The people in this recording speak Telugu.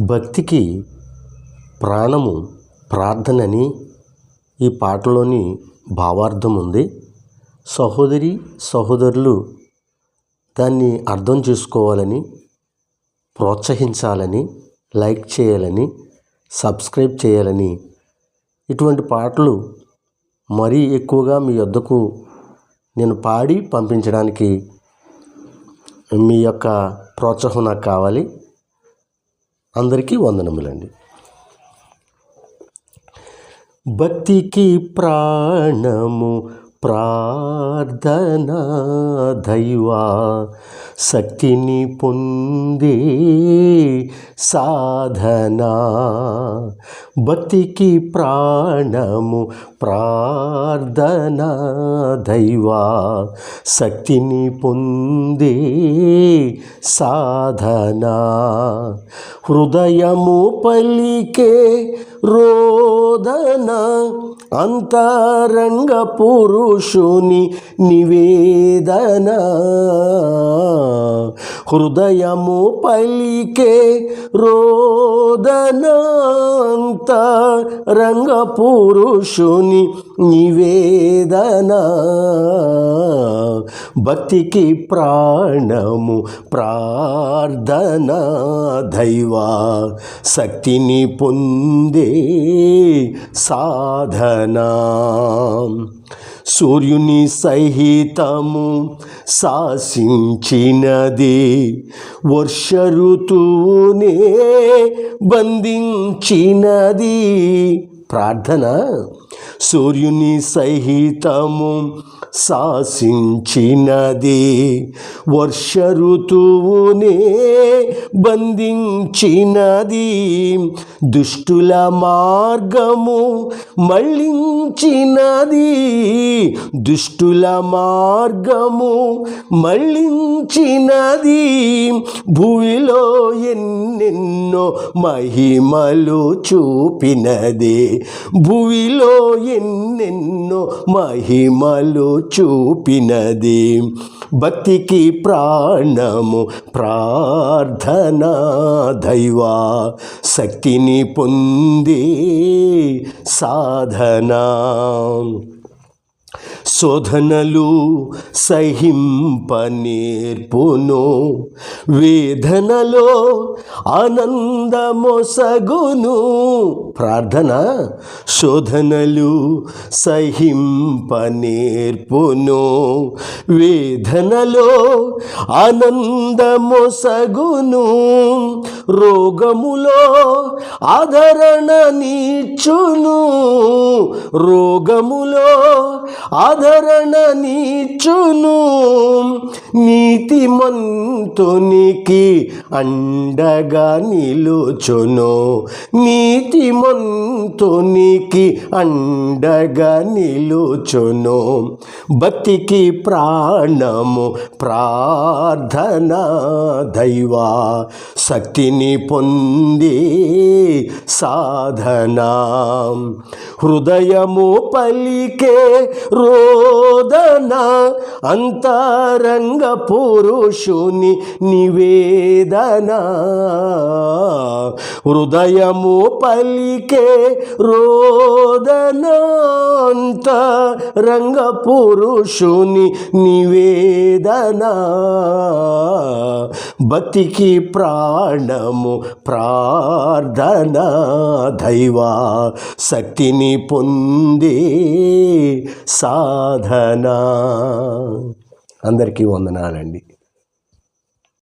భక్తికి ప్రాణము ప్రార్థనని ఈ పాటలోని భావార్థం ఉంది. సహోదరి సహోదరులు దాన్ని అర్థం చేసుకోవాలని ప్రోత్సహించాలని లైక్ చేయాలని సబ్స్క్రైబ్ చేయాలని ఇటువంటి పాటలు మరీ ఎక్కువగా మీ వద్దకు నేను పాడి పంపించడానికి మీ యొక్క ప్రోత్సాహం నాకు కావాలి. అందరికీ వందనములండి. భక్తికి ప్రాణము ప్రార్థన దైవా శక్తిని పొందే సాధన. భక్తికి ప్రాణము ప్రార్థన దైవా శక్తిని పొందే సాధన. హృదయము పలికే రోదన అంతరంగ పురుషుని నివేదన. హృదయము పలికే రోదనాంత రంగ పురుషుని నివేదన. భక్తికి ప్రాణము ప్రార్థన దైవా. శక్తిని పొందే సాధన. సూర్యుని సహితము శాసించినదే వర్ష ఋతువునే బంధించినది. ప్రార్థన. సూర్యుని సహితము శాసించినది. వర్ష ఋతువునే బంధించినది. దుష్టుల మార్గము మళ్ళించినది. దుష్టుల మార్గము మళ్ళించినది. భూమిలో ఎన్నెన్నో మహిమలు చూపినది. భూమిలో ఎన్నెన్నో మహిమలు చూపినది. భక్తికి ప్రాణము ప్రార్థన దైవా శక్తిని పొంది సాధన. శోధనలు సహింపనేర్పును. వేదనలో ఆనందమొసగును. ప్రార్థన శోధనలు సహింపనేర్పును. వేదనలో ఆనందమొసగును. రోగములో ఆదరణ నీచును రోగములో ఆదరణ నీచును నీతిమంతునికి అండగా నిలుచును. నీతిమంతునికి అండగా నిలుచును. బతికి ప్రాణము ప్రార్థన దైవా శక్తిని పొంది సాధన. హృదయము పలికే శోధన అంతరంగ పురుషుని నివేదన. హృదయము పలికే రోదన అంతరంగ పురుషుని నివేదన. భక్తికి ప్రాణము ప్రార్థన దైవా శక్తిని పొంది సాధన. అందరికీ వందనాలండి.